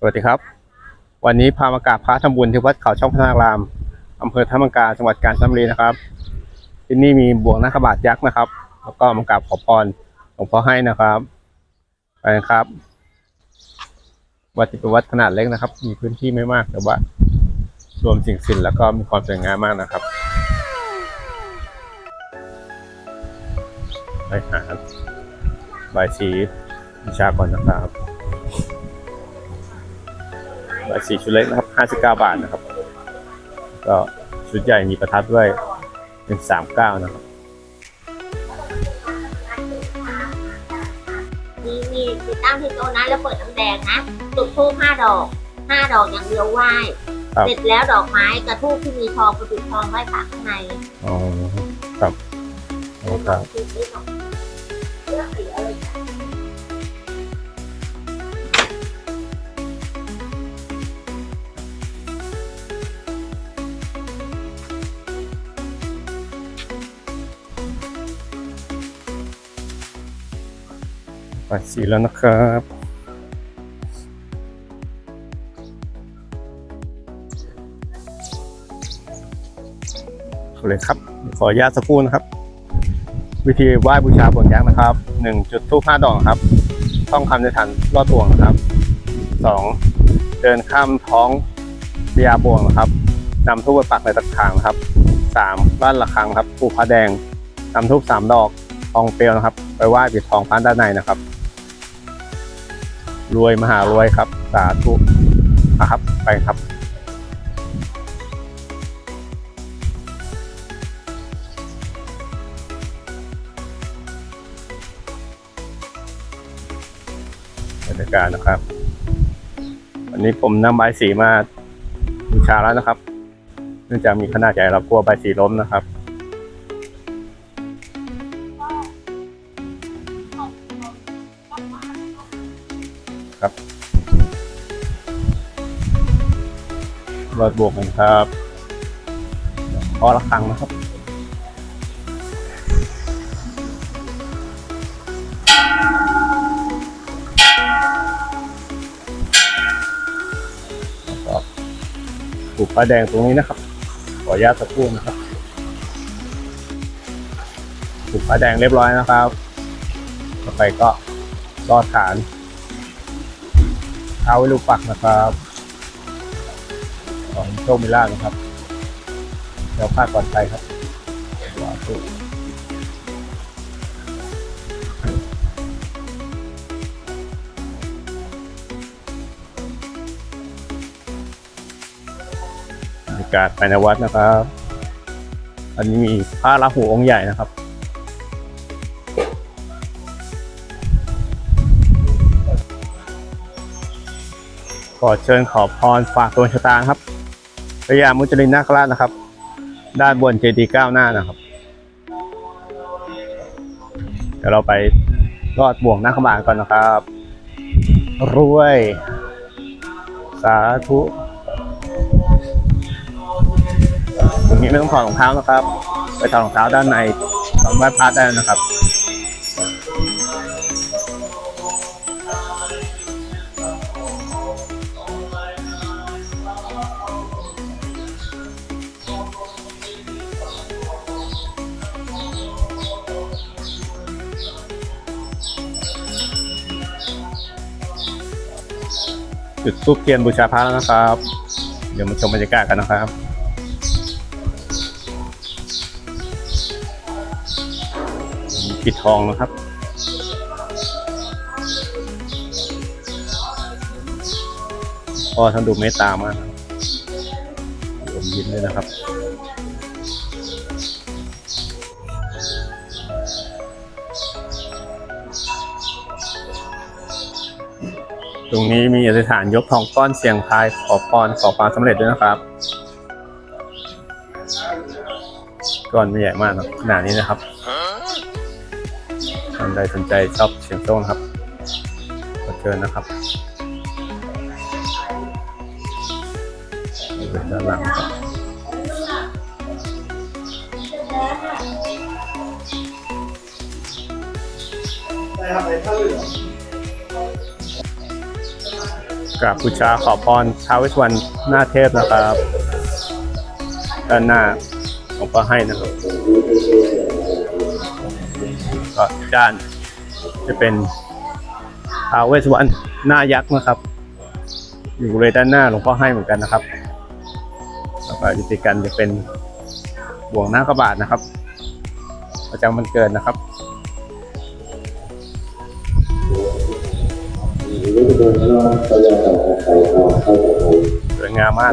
สวัสดีครับ วันนี้พามากราบพระทำบุญที่วัดเขาช่องพระนารามอำเภอธรรมกาจังหวัดกาญจนบุรีนะครับ ที่นี่มีบวงนาคบาทยักษ์นะครับ แล้วก็มากราบขอพรหลวงพ่อให้นะครับไปนะครับ วัดที่เป็นวัดขนาดเล็กนะครับ มีพื้นที่ไม่มากแต่ว่า รวมสิ่งศิลป์แล้วก็มีความสวยงามมากนะครับไปหาใบสีวิชาก่อนนะครับ สีชุดเล็กนะครับ59บาทนะครับ ก็ชุดใหญ่มีประทัดด้วยเป็น39นะครับมีมีติดตั้งที่โต๊ะนั้นแล้วเปิดน้ำแดงนะจุดธูปห้าดอกห้าดอกอย่างเดียวไหว้ครับ เสร็จแล้วดอกไม้กระทูบที่มีทองกระจุดทองไหว้พระข้างในอ๋อครับอ๋อครับจุดนี้ดอกเลือกสีอะไรกัน ใบสีแล้วนะครับเอาเลยครับ ขออนุญาตสักครู่นะครับ วิธีไหว้บูชาบนยักษ์นะครับหนึ่งจุดทูปห้าดอกนะครับ ต้องคำในฐานรอดบ่วงนะครับสองเดินข้ามท้องพญาบ่วงนะครับนำทูบไปปักในตะขางนะครับสามบ้านระฆังครับปูพระแดงนำทูบสามดอกทองเปลวนะครับ ไปไหว้ปิดทองพระด้านในนะครับ รวยมหารวยครับ สาธุนะครับ ไปครับ บรรยากาศนะครับ วันนี้ผมนำใบสีมาบูชาแล้วนะครับ เนื่องจากมีขนาดใหญ่เรากลัวใบสีล้มนะครับ ครับรถบวกกันครับพอละครังนะครับแล้วก็ปลูกปลาแดงตรงนี้นะครับ ขออนุญาตสักครู่นะครับปลูกปลาแดงเรียบร้อยนะครับ ต่อไปก็รอดฐาน เอาไว้ลูกปักนะครับ ของโชคมิล่านะครับเดี๋ยวพาก่อนไปครับสาธุบรรยากาศภายในวัดนะครับ อันนี้มีพระราหูองค์ใหญ่นะครับ ขอเชิญขอพรฝากดวงชะตาครับพญามุจลินนาคราชนะครับ ด้านบนเจดีย์ก้าวหน้านะครับ เดี๋ยวเราไปรอดบ่วงนาคบาลก่อนนะครับ รวย สาธุตรงนี้ไม่ต้องถอดรองเท้านะครับ ไปถอดรองเท้าด้านในตอนไหว้พระได้นะครับ จุดทูบเทียนบูชาพระแล้วนะครับ เดี๋ยวมาชมบรรยากาศกันนะครับปิดทองนะครับพ่อท่านดูเมตตามากผมยินด้วยนะครับ ตรงนี้มีอธิษฐานยกทองก้อนเสียงทายขอพรขอความสำเร็จด้วยนะครับก้อนไม่ใหญ่มากนะขนาดนี้นะครับท่านใดสนใจชอบเสียงโต้นะครับก็เชิญนะครับเป็นด้านหลังครับได้ครับในผ้าเหลือ กราบบูชาขอพรท้าวเวสวรรณหน้าเทพนะครับด้านหน้าผมก็ให้นะครับก็ด้านจะเป็นท้าวเวสวรรณหน้ายักษ์นะครับ อยู่เลยด้านหน้าหลวงพ่อให้เหมือนกันนะครับแล้วก็ยู่ติดกันจะเป็นบ่วงหน้ากระบาดนะครับ ประจำวันเกิดนะครับ สวยงามมาก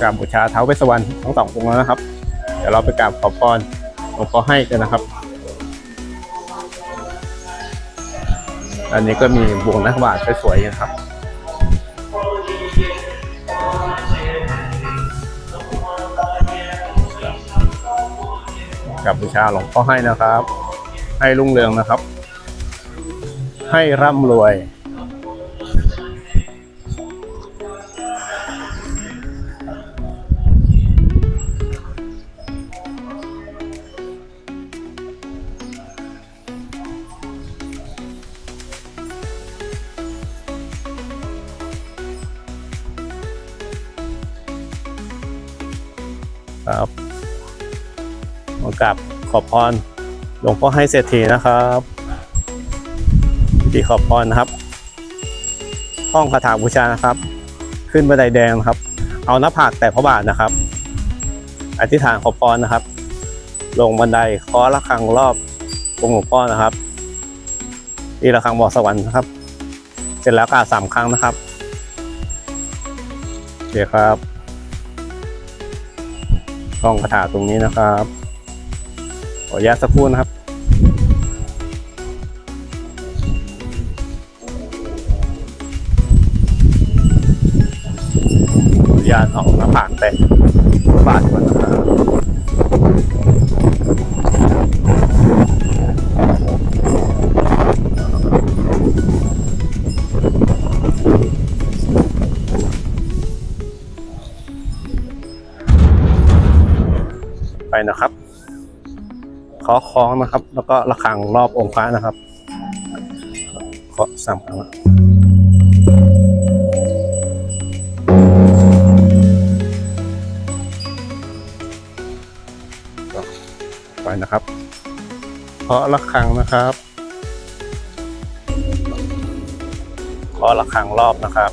กราบบูชาเท้าเวสวรรณทั้งสององค์แล้วนะครับ เดี๋ยวเราไปกราบขอพรหลวงพ่อให้กันนะครับ อันนี้ก็มีบวงนักบาทสวยๆนะครับกับบูชาหลวงพ่อให้นะครับ ให้รุ่งเรืองนะครับ ให้ร่ำรวย ครับมากราบขอพรหลวงพ่อให้เศรษฐีนะครับ ธีขอพรนะครับห้องคาถาบูชานะครับ ขึ้นบันไดแดงนะครับ เอาหน้าผากแต่พระบาทนะครับ อธิษฐานขอพรนะครับ ลงบันไดเคาะระฆังรอบองค์หลวงพ่อนะครับที่ระฆังบอกสวรรค์นะครับ เสร็จแล้วกล่าวสามครั้งนะครับโอเคครับห้องคาถาตรงนี้นะครับขออนุญาตสักครู่นะครับาตเอาหน้าผากแตะบาดก่อนไปนะครับเคาะคล้องนะครับ แล้วก็ระฆังรอบองค์พระนะครับเคาะสามครั้ง ไปนะครับเคาะระฆังนะครับเคาะระฆังรอบนะครับ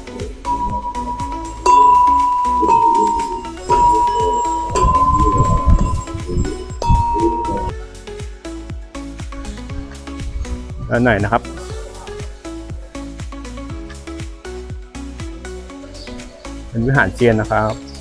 ด้านไหนนะครับ เป็นวิหารเจียนนะครับ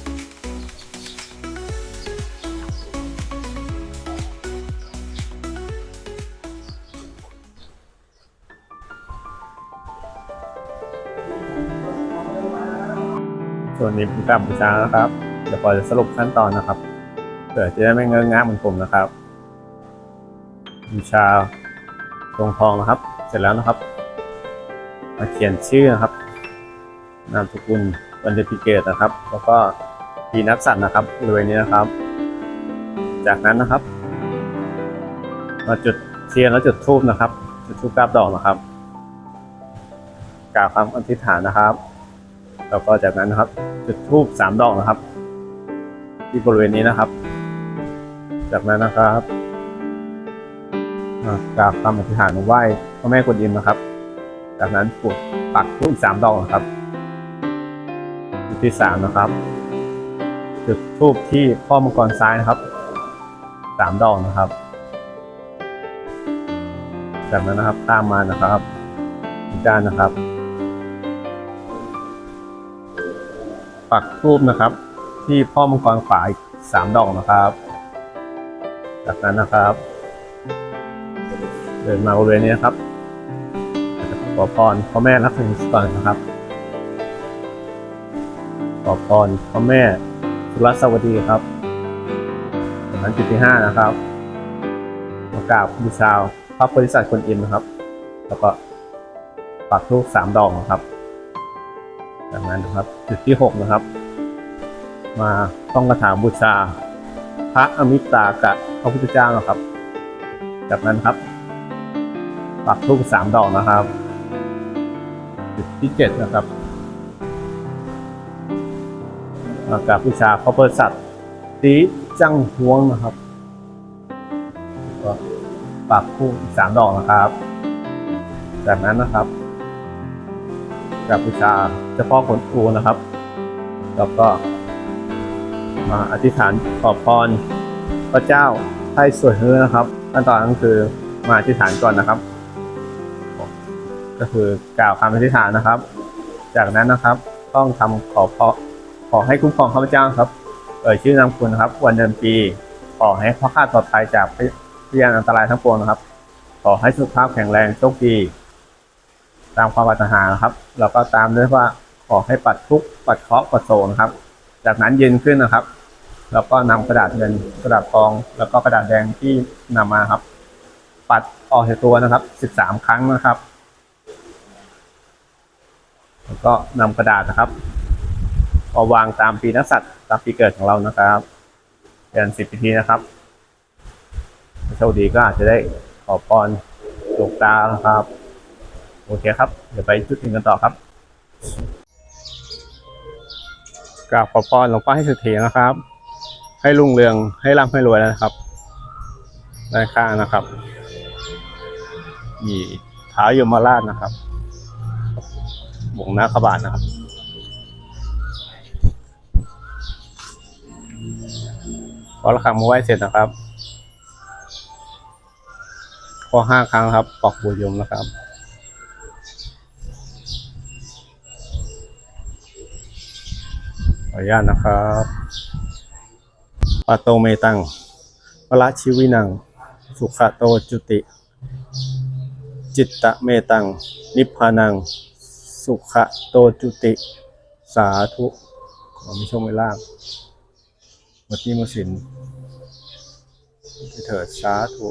วนนี้เป็นการบูชานะครับ เดี๋ยวพอจะสรุปขั้นตอนนะครับเผื่อจะได้ไม่เงอะงะเหมือนผมนะครับบูชาตรงทองนะครับ เสร็จแล้วนะครับ มาเขียนชื่อนะครับ นามสกุลวันเดือนปีเกิดนะครับ แล้วก็ปีนักสัตว์นะครับบริเวณนี้นะครับ จากนั้นนะครับ มาจุดเทียนแล้วจุดธูปนะครับ จุดธูปกราบดอกนะครับกล่าวคำอธิษฐานนะครับ แล้วก็จากนั้นนะครับ จุดธูปสามดอกนะครับ ที่บริเวณนี้นะครับ จากนั้นนะครับกราบคำอธิษฐานไหว้พระแม่กวนอิมนะครับ จากนั้นปุดปักทูปอีกสามดอกนะครับ จุดที่สามนะครับ จุดทูบที่ข้อมังกรซ้ายนะครับสามดอกนะครับ จากนั้นนะครับตามมานะครับจ้านนะครับ ปักทูบนะครับ ที่พ่อมังกรขวาอีกสามดอกนะครับ จากนั้นนะครับ เดินมาบริเวณนี้ครับขอพรพ่อแม่รักษาก่อนนะครับขอพรพ่อแม่สุรสวัสดีครับจากนั้นจุดที่ห้านะครับมากราบบูชาพระโพธิสัตว์คนอิมนะครับ แล้วก็ปักธูปสามดอกนะครับ จากนั้นนะครับ จุดที่หกนะครับ มาต้องกระถางบูชา พระอมิตากับพระพุทธเจ้านะครับ จากนั้นครับ ปักทูปสามดอกนะครับ จุดที่เจ็ดนะครับมากราบบูชาพระโพธิสัตว์สีจังหวงนะครับปักคู่อีกสามดอกนะครับ จากนั้นนะครับ กราบบูชาเจ้าพ่อขนอูนะครับ แล้วก็มาอธิษฐานขอพรพระเจ้าให้สวยเฮือนะครับขั้นตอนก็คือมาอธิษฐานก่อนนะครับ ก็คือกล่าวคำอธิษฐานนะครับ จากนั้นนะครับต้องทำขอพรขอให้คุ้มครองข้าพเจ้าครับ เอ่ยชื่อนามคุณนะครับ วันเดือนปี ขอให้พ่อข้าปลอดภัยจากพยานอันตรายทั้งปวงนะครับ ขอให้สุขภาพแข็งแรงโชคดี ตามความปรารถนานะครับแล้วก็ตามด้วยว่าขอให้ปัดทุกปัดเคาะปัดโศนะครับ จากนั้นยืนขึ้นนะครับแล้วก็นำกระดาษเงินกระดาษทอง แล้วก็กระดาษแดงที่นำมาครับ ปัดออกจากตัวนะครับ 13 ครั้งนะครับ แล้วก็นำกระดาษนะครับเอาวางตามปีนักสัตว์ตามปีเกิดของเรานะครับเดือนสิบปีทีนะครับโชคดีก็อาจจะได้ขอพรดวงตานะครับ โอเคครับ เดี๋ยวไปจุดอื่นกันต่อครับกราบขอพรหลวงพ่อให้เสถียรนะครับ ให้รุ่งเรืองให้ร่ำให้รวยนะครับได้ข้านะครับ มีเท้ายมราชนะครับบงนาขบาทนะครับพอระฆังมาไหว้เสร็จนะครับพอห้าครั้งครับปอกบุญยมนะครับ อนุญาตนะครับปาโตเมตังวละชิวินัง สุขโตจุติ จิตตะเมตัง นิพพานัง สุขโตจุติ สาธุขอมีโชคมีลาภมดหนี้มดสินเถิดสาธุ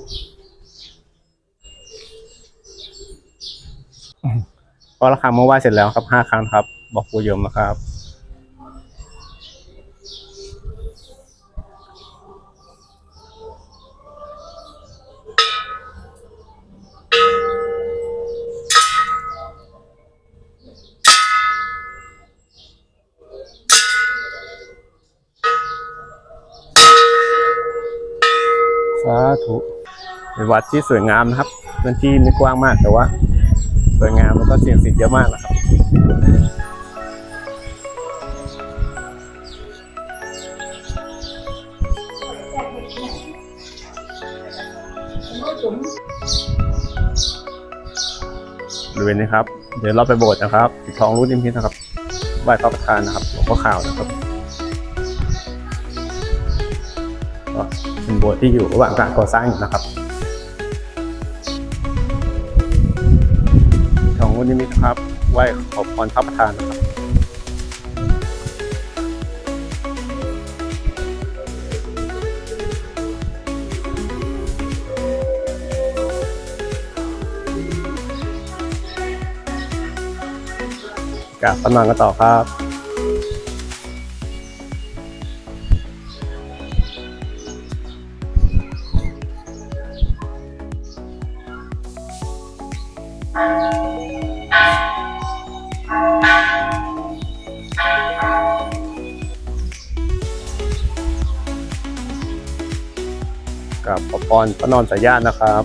พอละครเมื่อไหว้เสร็จแล้วครับห้าครั้งครับ บอกปูโยมนะครับ สาธุ เป็นวัดที่สวยงามนะครับพื้นที่ไม่กว้างมากแต่ว่า สวยงามแล้วก็เสียงสิทธิ์เยอะมากนะครับบริเวณนี้ครับ เดี๋ยวเราไปโบสถ์นะครับปิดทองรูปนิมิตนะครับไหว้พระประธานนะครับหลวงพ่อข่าวนะครับเป็นโบสถ์ที่อยู่ระหว่างการก่อสร้างอยู่นะครับ นิมิตครับ ไหว้ขอพรพระประธานนะครับกราบพระนอนกันต่อครับ ครับขอพรพระนอนสายญาตินะครับ